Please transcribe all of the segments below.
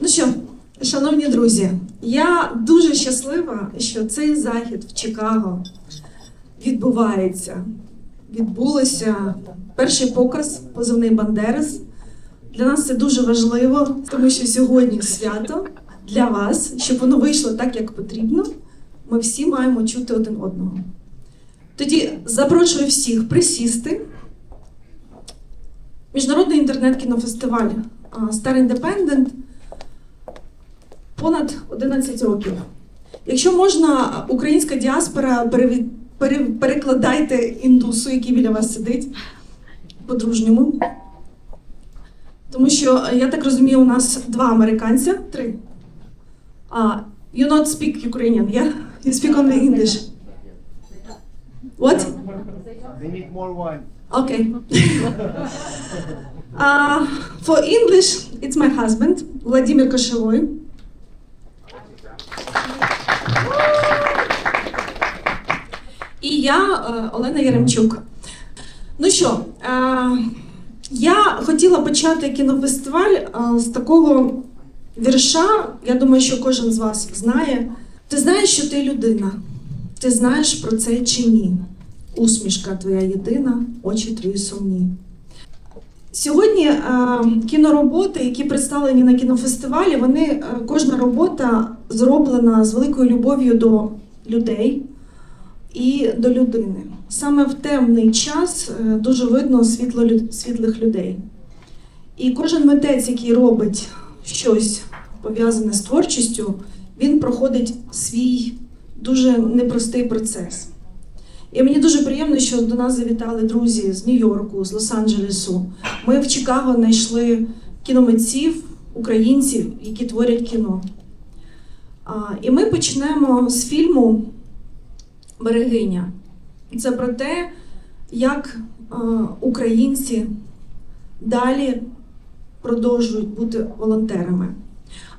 Ну що, шановні друзі, я дуже щаслива, що цей захід в Чикаго відбувається. Відбулося перший показ позивний Бандерас. Для нас це дуже важливо, тому що сьогодні свято для вас, щоб воно вийшло так, як потрібно. Ми всі маємо чути один одного. Тоді запрошую всіх присісти. Міжнародний інтернет-кінофестиваль Star Independent понад 11 років. Якщо можна, українська діаспора переві- перекладайте індусу, який біля вас сидить, по-дружньому. Тому що е, я так розумію, у нас два американця, три. А, you not speak Ukrainian, yeah? You speak only English. What? They need more wine. Okay. uh, for English, it's my husband, Vladimir Kошевой. І я, е, Олена Яремчук. Ну що, е, я хотіла почати кінофестиваль е, з такого вірша. Я думаю, що кожен з вас знає. Ти знаєш, що ти людина. Ти знаєш про це чи ні? Усмішка твоя єдина, очі твої сумні. Сьогодні кінороботи, які представлені на кінофестивалі, вони кожна робота зроблена з великою любов'ю до людей і до людини. Саме в темний час е, дуже видно світло світлих людей. І кожен митець, який робить щось пов'язане з творчістю, він проходить свій дуже непростий процес. І мені дуже приємно, що до нас завітали друзі з Нью-Йорку, з Лос-Анджелесу. Ми в Чикаго знайшли кіномитців, українців, які творять кіно. І ми почнемо з фільму Берегиня. Це про те, як а, українці далі продовжують бути волонтерами.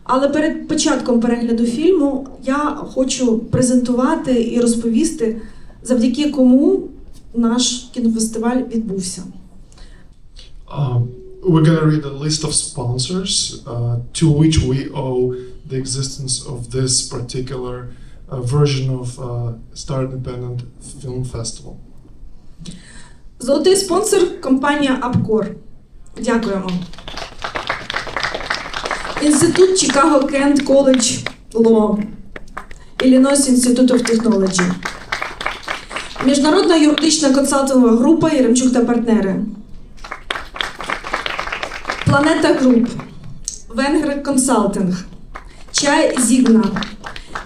Але перед початком перегляду фільму я хочу презентувати і розповісти, завдяки кому наш кінофестиваль відбувся. Um, we're going read a list of sponsors uh, to which we owe the existence of this particular version of uh, Star Independent Film Festival. Золотий спонсор компанія Апкор. Дякуємо. Інститут Чикаго Кент Коледж Ло. Іллінойс Інститут of Technology. Міжнародна юридична консалтингова група Яремчук та партнери. Планета Груп. Венгер Консалтинг. Чай Зігна.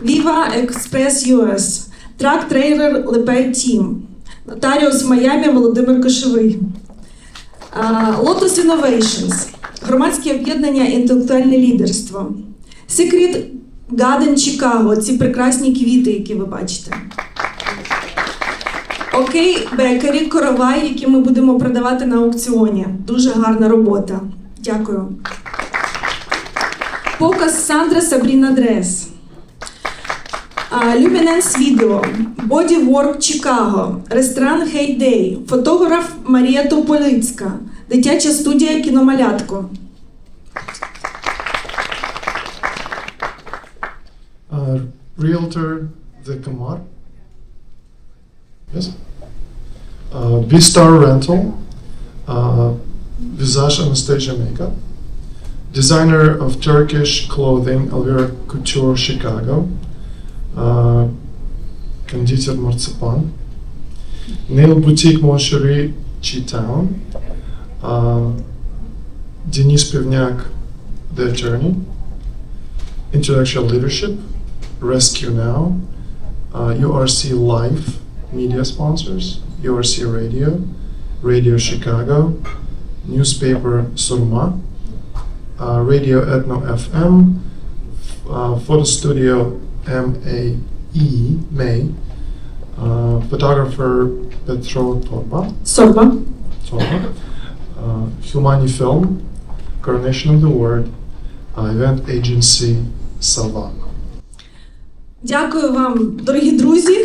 Віва Експрес ЮС. Трак Трейлер Лепей Тім. Нотаріус Майамі Володимир Кошовий. Lotus Innovations. Громадське об'єднання інтелектуальне лідерство. Secret Garden Chicago. Ці прекрасні квіти, які ви бачите. Окей, Бекері, коровай, які ми будемо продавати на аукціоні. Дуже гарна робота. Дякую. Показ Сандра Сабріна Дрес. Люміненс Відео, Bodywork Чикаго, ресторан Хейдей, фотограф Марія Тополицька, дитяча студія Кіномалятко. Uh, Realtor The Kamar. Yes. Uh, B-Star Rental. Uh, Visage Anastasia Makeup. Designer of Turkish clothing, Alvira Couture, Chicago. Uh, Кондитер Марципан. Nail Boutique Moncherie, Chi-Town. Uh, Денис Пивняк, The Attorney. Intellectual Leadership, Rescue Now, uh, URC Life media sponsors, URC Radio, Radio Chicago, newspaper Surma, uh, Radio Ethno FM, uh, photo studio MAE, May, uh, photographer Petro Torba, Сорба. Torba uh, Humani Film, Coronation of the Word, uh, event agency Salva. Дякую вам, дорогі друзі.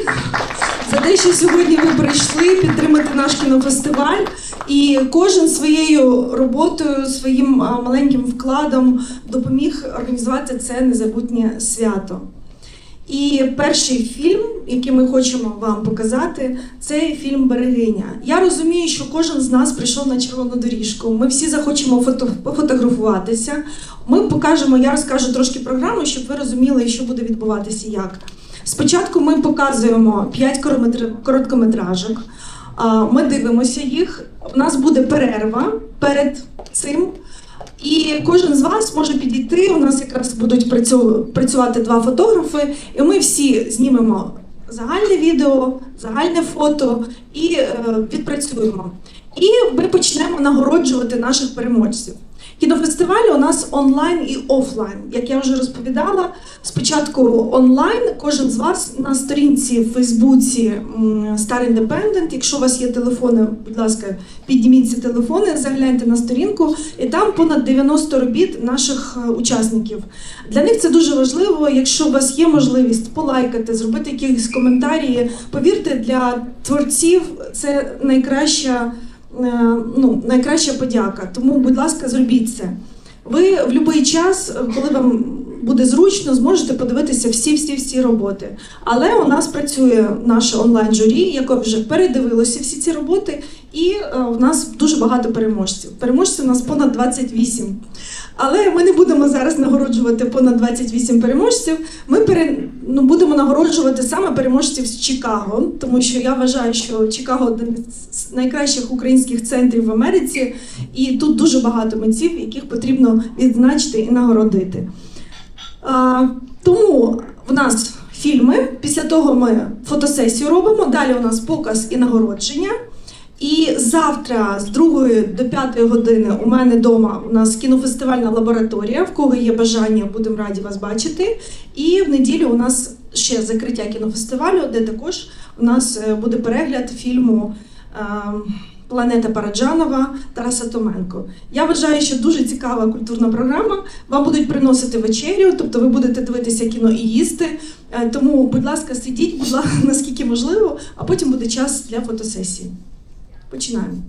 за те, що сьогодні ви прийшли підтримати наш кінофестиваль. І кожен своєю роботою, своїм маленьким вкладом допоміг організувати це незабутнє свято. І перший фільм, який ми хочемо вам показати, це фільм Берегиня. Я розумію, що кожен з нас прийшов на червону доріжку. Ми всі захочемо фото пофотографуватися. Ми покажемо, я розкажу трошки програму, щоб ви розуміли, що буде відбуватися як. Спочатку ми показуємо 5 короткометражок. Ми дивимося їх. У нас буде перерва перед цим. І кожен з вас може підійти. У нас якраз будуть працювати два фотографи, і ми всі знімемо загальне відео, загальне фото і е, відпрацюємо. І ми почнемо нагороджувати наших переможців. Кінофестиваль у нас онлайн і офлайн. Як я вже розповідала, спочатку онлайн, кожен з вас на сторінці в Фейсбуці Star Independent, якщо у вас є телефони, будь ласка, підніміть ці телефони, загляньте на сторінку, і там понад 90 робіт наших е, учасників. Для них це дуже важливо. Якщо у вас є можливість полайкати, зробити якісь коментарі, повірте, для творців це найкраща, ну, найкраща подяка. Тому, будь ласка, зробіть це. Ви в будь-який час, коли вам буде зручно, зможете подивитися всі-всі-всі роботи. Але у нас працює наше онлайн-журі, яке вже передивилося всі ці роботи, і е, у нас дуже багато переможців. Переможців у нас понад 28. Але ми не будемо зараз нагороджувати понад 28 переможців. Ми пере, ну, будемо нагороджувати саме переможців з Чикаго, тому що я вважаю, що Чикаго один з найкращих українських центрів в Америці, і тут дуже багато митців, яких потрібно відзначити і нагородити. А, тому в нас фільми. Після того ми фотосесію робимо. Далі у нас показ і нагородження. І завтра з 2 до 5 години у мене вдома у нас кінофестивальна лабораторія. В кого є бажання, будемо раді вас бачити. І в неділю у нас ще закриття кінофестивалю, де також у нас е, буде перегляд фільму. е, Планета Параджанова Тараса Томенко. Я вважаю, що дуже цікава культурна програма. Вам будуть приносити вечерю, тобто ви будете дивитися кіно і їсти. Е, Тому, будь ласка, сидіть, будь ласка, наскільки можливо, а потім буде час для фотосесії. Починаємо.